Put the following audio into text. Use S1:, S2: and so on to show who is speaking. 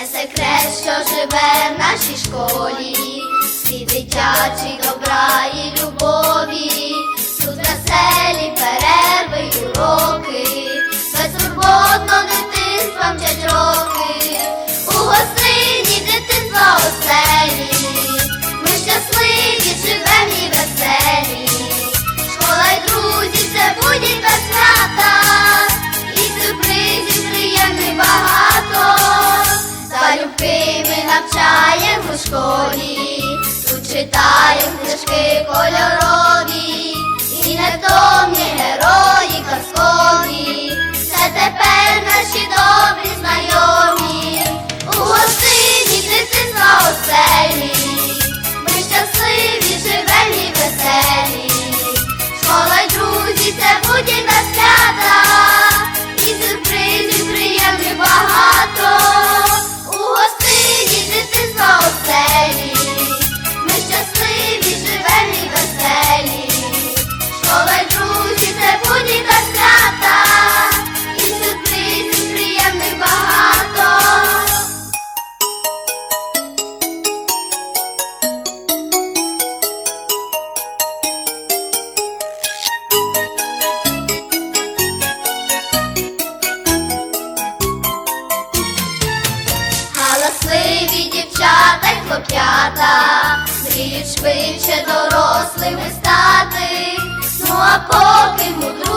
S1: не секрет, що живе в нашій школі, свій дитячий. Читаю книжки кольорові і не втомні не сміливі дівчата й хлоп'ята, мріють швидше дорослими стати, ну а поки мудрі.